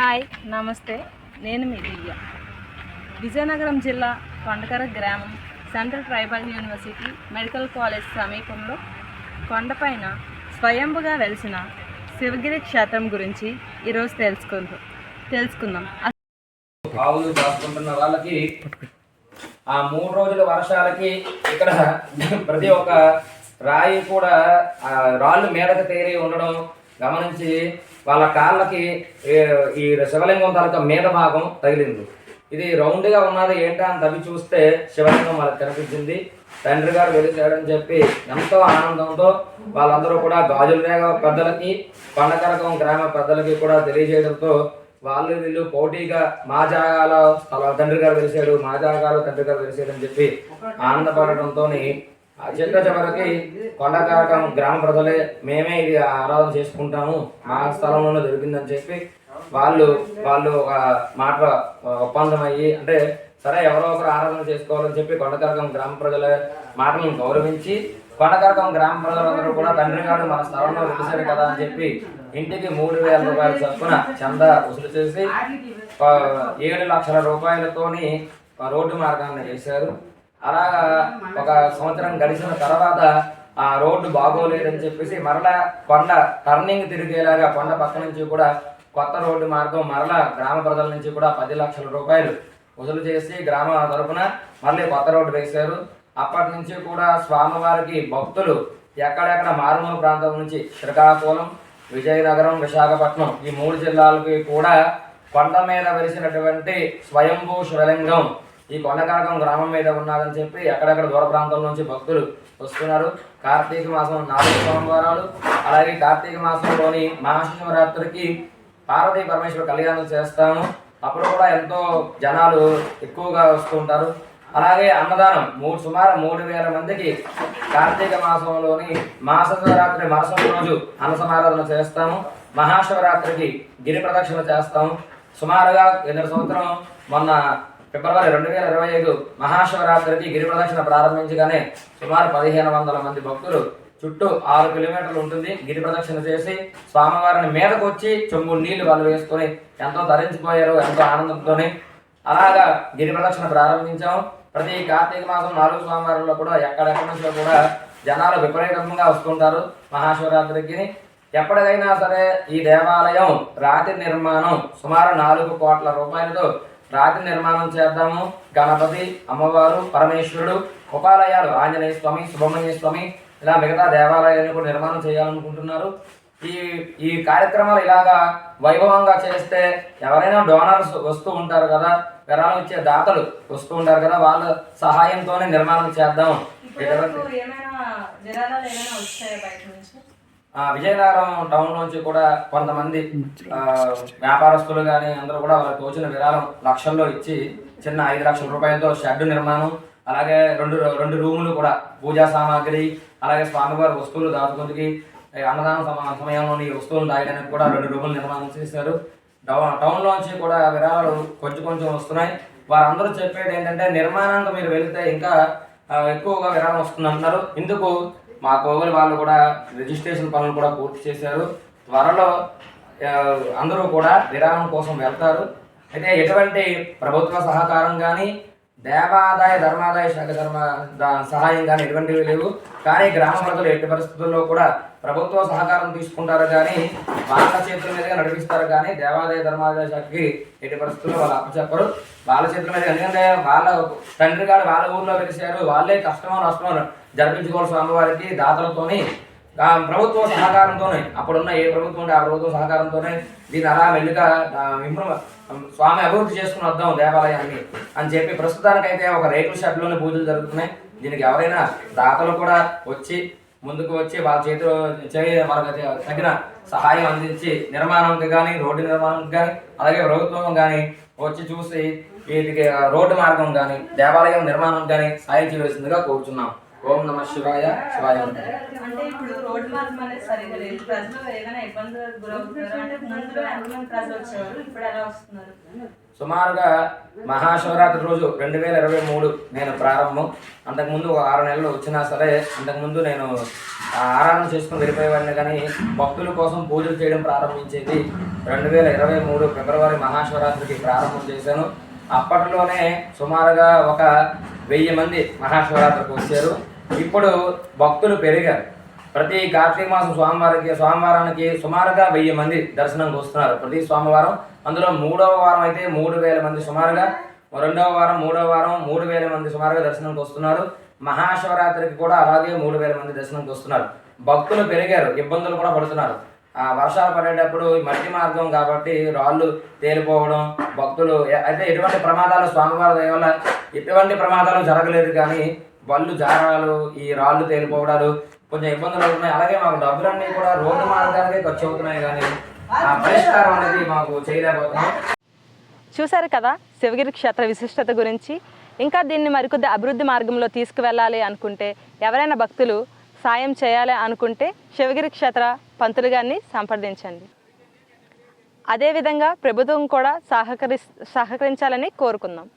Hi నమస్తే. నేను మీ దివ్య. విజయనగరం జిల్లా కొండకర గ్రామం central tribal university medical college సమీపంలో కొండపైన స్వయంభుగా వెలిసిన శివగిరి క్షేత్రం గురించి ఈరోజు తెలుసుకుందాం తెలుసుకుందాం. ఆవులు దాచుకుంటున్న వాళ్ళకి ఆ మూడు రోజుల వర్షాలకి ఇక్కడ ప్రతి ఒక్క రాయి కూడా రాళ్ళు మేడకు తేలి ఉండడం గమనించి వాళ్ళ కాళ్ళకి ఈ శివలింగం తాలూకా మీద భాగం తగిలింది. ఇది రౌండ్గా ఉన్నది ఏంటా అని తవ్వి చూస్తే శివలింగం వాళ్ళకి కనిపించింది. తండ్రి గారు వెలిసాడని చెప్పి ఎంతో ఆనందంతో వాళ్ళందరూ కూడా గాజుల రేగ పెద్దలకి పండకరకం గ్రామ పెద్దలకి కూడా తెలియజేయడంతో వాళ్ళు వీళ్ళు పోటీగా మా జాగాలో తండ్రి గారు వెలిసాడు మా జాగాలో తండ్రి గారు వెలిసాడు అని చెప్పి ఆనందపడటంతో చిట్ట చివరికి కొండకారకం గ్రామ ప్రజలే మేమే ఇది ఆరాధన చేసుకుంటాము. మా స్థలంలోనే దొరికిందని చెప్పి వాళ్ళు వాళ్ళు ఒక మాట ఒప్పందం అయ్యి అంటే సరే ఎవరో ఒకరు ఆరాధన చేసుకోవాలని చెప్పి కొండకారకం గ్రామ ప్రజల మాటలను గౌరవించి కొండకారకం గ్రామ ప్రజలందరూ కూడా తండ్రి గారు మన స్థలంలో వెలిసాడు కదా అని చెప్పి ఇంటికి మూడు వేల రూపాయల చొప్పున చందా వసూలు చేసి ఏడు లక్షల రూపాయలతోని రోడ్డు మార్గాన్ని వేశారు. అలాగా ఒక సంవత్సరం గడిచిన తర్వాత ఆ రోడ్డు బాగోలేదని చెప్పేసి మరలా కొండ టర్నింగ్ తిరిగేలాగా కొండ పక్క నుంచి కూడా కొత్త రోడ్డు మార్గం మరలా గ్రామ ప్రజల నుంచి కూడా పది లక్షల రూపాయలు వసూలు చేసి గ్రామ తరపున మళ్ళీ కొత్త రోడ్డు వేశారు. అప్పటి నుంచి కూడా స్వామివారికి భక్తులు ఎక్కడెక్కడ మారుమూల ప్రాంతం నుంచి శ్రీకాకుళం విజయనగరం విశాఖపట్నం ఈ మూడు జిల్లాలకి కూడా కొండ మీద వెలిసినటువంటి స్వయంభూ శివలింగం ఈ కొండకారకం గ్రామం మీద ఉన్నదని చెప్పి ఎక్కడెక్కడ దూర ప్రాంతం నుంచి భక్తులు వస్తున్నారు. కార్తీక మాసం నాలుగు సోమవారాలు అలాగే కార్తీక మాసంలోని మహాశివరాత్రికి పార్వతీ పరమేశ్వర కళ్యాణం చేస్తాము. అప్పుడు కూడా ఎంతో జనాలు ఎక్కువగా వస్తుంటారు. అలాగే అన్నదానం మూడు సుమారు మూడు వేల మందికి కార్తీక మాసంలోని మహాశివరాత్రి మరుసటి రోజు అన్న సమారాధన చేస్తాము. మహాశివరాత్రికి గిరి ప్రదక్షిణ చేస్తాము. సుమారుగా కింద సంవత్సరం మొన్న ఫిబ్రవరి రెండు వేల ఇరవై ఐదు మహాశివరాత్రికి గిరి ప్రదక్షిణ ప్రారంభించగానే సుమారు పదిహేను వందల మంది భక్తులు చుట్టూ ఆరు కిలోమీటర్లు ఉంటుంది. గిరి ప్రదక్షిణ చేసి స్వామివారిని మీదకు వచ్చి చెంబు నీళ్ళు వాళ్ళు వేసుకొని ఎంతో ధరించిపోయారు ఎంతో ఆనందంతోనే. అలాగా గిరి ప్రదక్షిణ ప్రారంభించాము ప్రతి కార్తీక మాసం నాలుగు సోమవారంలో కూడా ఎక్కడెక్కడి నుంచో కూడా జనాలు విపరీతంగా వస్తుంటారు మహాశివరాత్రికి. ఎప్పటికైనా సరే ఈ దేవాలయం రాతి నిర్మాణం సుమారు నాలుగు కోట్ల రూపాయలతో రాతి నిర్మాణం చేద్దాము. గణపతి అమ్మవారు పరమేశ్వరుడు ఉపాలయాలు ఆంజనేయ స్వామి సుబ్రహ్మణ్య స్వామి ఇలా మిగతా దేవాలయాన్ని కూడా నిర్మాణం చేయాలనుకుంటున్నారు. ఈ ఈ కార్యక్రమాలు ఇలాగా వైభవంగా చేస్తే ఎవరైనా డోనర్స్ వస్తూ ఉంటారు కదా విరాళం ఇచ్చే దాతలు వస్తూ ఉంటారు కదా వాళ్ళ సహాయంతోనే నిర్మాణం చేద్దాం. ఏమైనా విరాళాలు ఏమైనా వచ్చాయా బయట నుంచి? విజయనగరం టౌన్ నుంచి కూడా కొంతమంది వ్యాపారస్తులు కానీ అందరూ కూడా వాళ్ళకి తోచిన విరాళం లక్షల్లో ఇచ్చి చిన్న ఐదు లక్షల రూపాయలతో షెడ్ నిర్మాణం అలాగే రెండు రెండు రూములు కూడా పూజా సామాగ్రి అలాగే స్వామివారి వస్తువులు దాచుకుందుకి అన్నదాన సమయంలో సమయంలోని వస్తువులు దాయడానికి కూడా రెండు రూములు నిర్మాణం చేశారు. టౌన్ టౌన్లోంచి కూడా విరాళాలు కొంచెం కొంచెం వస్తున్నాయి. వారందరూ చెప్పేది ఏంటంటే నిర్మాణానికి మీరు వెళితే ఇంకా ఎక్కువగా విరాళం వస్తుంది అంటున్నారు ఇందుకు మా కోవలి వాళ్ళు కూడా రిజిస్ట్రేషన్ పనులు కూడా పూర్తి చేశారు. త్వరలో అందరూ కూడా విరామం కోసం వెళ్తారు. అయితే ఎటువంటి ప్రభుత్వ సహకారం కానీ దేవాదాయ ధర్మాదాయ శాఖ ధర్మ సహాయం కానీ ఎటువంటివి లేవు. కానీ గ్రామ ప్రజలు ఎట్టి పరిస్థితుల్లో కూడా ప్రభుత్వ సహకారం తీసుకుంటారు కానీ వాళ్ళ చేతుల మీదుగా నడిపిస్తారు కానీ దేవాదాయ ధర్మాదాయ శాఖకి ఎట్టి పరిస్థితుల్లో వాళ్ళు అప్పచెప్పరు. వాళ్ళ చేతుల మీద ఎందుకంటే వాళ్ళ తండ్రి గారు వాళ్ళ ఊర్లో వెలిసారు వాళ్ళే కష్టమో నష్టమో జరిపించుకోవాల్సిన అమ్మవారికి దాతలతోని ప్రభుత్వం సహకారంతోనే. అప్పుడున్న ఏ ప్రభుత్వం ఉంటే ఆ ప్రభుత్వం సహకారంతోనే దీన్ని అలా మెల్లిగా ఇంప్రూవ్ స్వామి అభివృద్ధి చేసుకుని వద్దాం దేవాలయాన్ని అని చెప్పి ప్రస్తుతానికైతే ఒక రేకుల షెడ్లోనే పూజలు జరుగుతున్నాయి. దీనికి ఎవరైనా దాతలు కూడా వచ్చి ముందుకు వచ్చి వాళ్ళ చేతిలో చేయ వాళ్ళకి తగిన సహాయం అందించి నిర్మాణంకి కానీ రోడ్డు నిర్మాణంకి కానీ అలాగే ప్రభుత్వం కానీ వచ్చి చూసి వీటికి రోడ్డు మార్గం కానీ దేవాలయం నిర్మాణం కానీ సాయం చేయవలసిందిగా కోరుచున్నాం. ఓం నమ శివాయ శివాయ అంటే ఇప్పుడు రోడ్డు మార్గం అనేది సరిగా లేదు ప్రజలు గురవుతున్నారు? అంటే ముందులో ఎంతమంది ప్రజలు వచ్చేవారు ఇప్పుడు ఎలా వస్తున్నారు? సుమారుగా మహాశివరాత్రి రోజు రెండు వేల ఇరవై మూడు నేను ప్రారంభం. అంతకుముందు ఒక ఆరు నెలలు వచ్చినా సరే అంతకుముందు నేను ఆరాధన చేసుకుని వెళ్ళిపోయేవాడిని కానీ భక్తుల కోసం పూజలు చేయడం ప్రారంభించేది రెండు వేల ఇరవై మూడు ఫిబ్రవరి మహాశివరాత్రికి ప్రారంభం చేశాను. అప్పట్లోనే సుమారుగా ఒక వెయ్యి మంది మహాశివరాత్రికి వచ్చారు. ఇప్పుడు భక్తులు పెరిగారు. ప్రతి కార్తీక మాసం సోమవారికి సోమవారానికి సుమారుగా వెయ్యి మంది దర్శనంకి వస్తున్నారు. ప్రతి సోమవారం అందులో మూడవ వారం అయితే మూడు వేల మంది సుమారుగా రెండవ వారం మూడవ వారం మూడు వేల మంది సుమారుగా దర్శనంకి వస్తున్నారు. మహాశివరాత్రికి కూడా అలాగే మూడు వేల మంది దర్శనంకి వస్తున్నారు. భక్తులు పెరిగారు ఇబ్బందులు కూడా పడుతున్నారు. వర్షాలు పడేటప్పుడు మట్టి మార్గం కాబట్టి రాళ్ళు తేలిపోవడం భక్తులు అయితే ఎటువంటి ప్రమాదాలు స్వామివారి దయ వల్ల ఎటువంటి ప్రమాదాలు జరగలేదు కానీ బళ్ళు జారాలు ఈ రాళ్ళు తేలిపోవడాలు కొంచెం ఇబ్బందులు అవుతున్నాయి. అలాగే మాకు డబ్బులన్నీ కూడా రోడ్డు మార్గానికే ఖర్చు అవుతున్నాయి కానీ ఆ పరిష్కారం అనేది మాకు చేయలేకపోతున్నాం. చూశారు కదా శివగిరి క్షేత్ర విశిష్టత గురించి. ఇంకా దీన్ని మరికొద్ది అభివృద్ధి మార్గంలో తీసుకువెళ్ళాలి అనుకుంటే ఎవరైనా భక్తులు సాయం చేయాలి అనుకుంటే శివగిరి క్షేత్ర పంతులు గారిని సంప్రదించండి. అదేవిధంగా ప్రభుత్వం కూడా సహకరి సహకరించాలని కోరుకుందాం.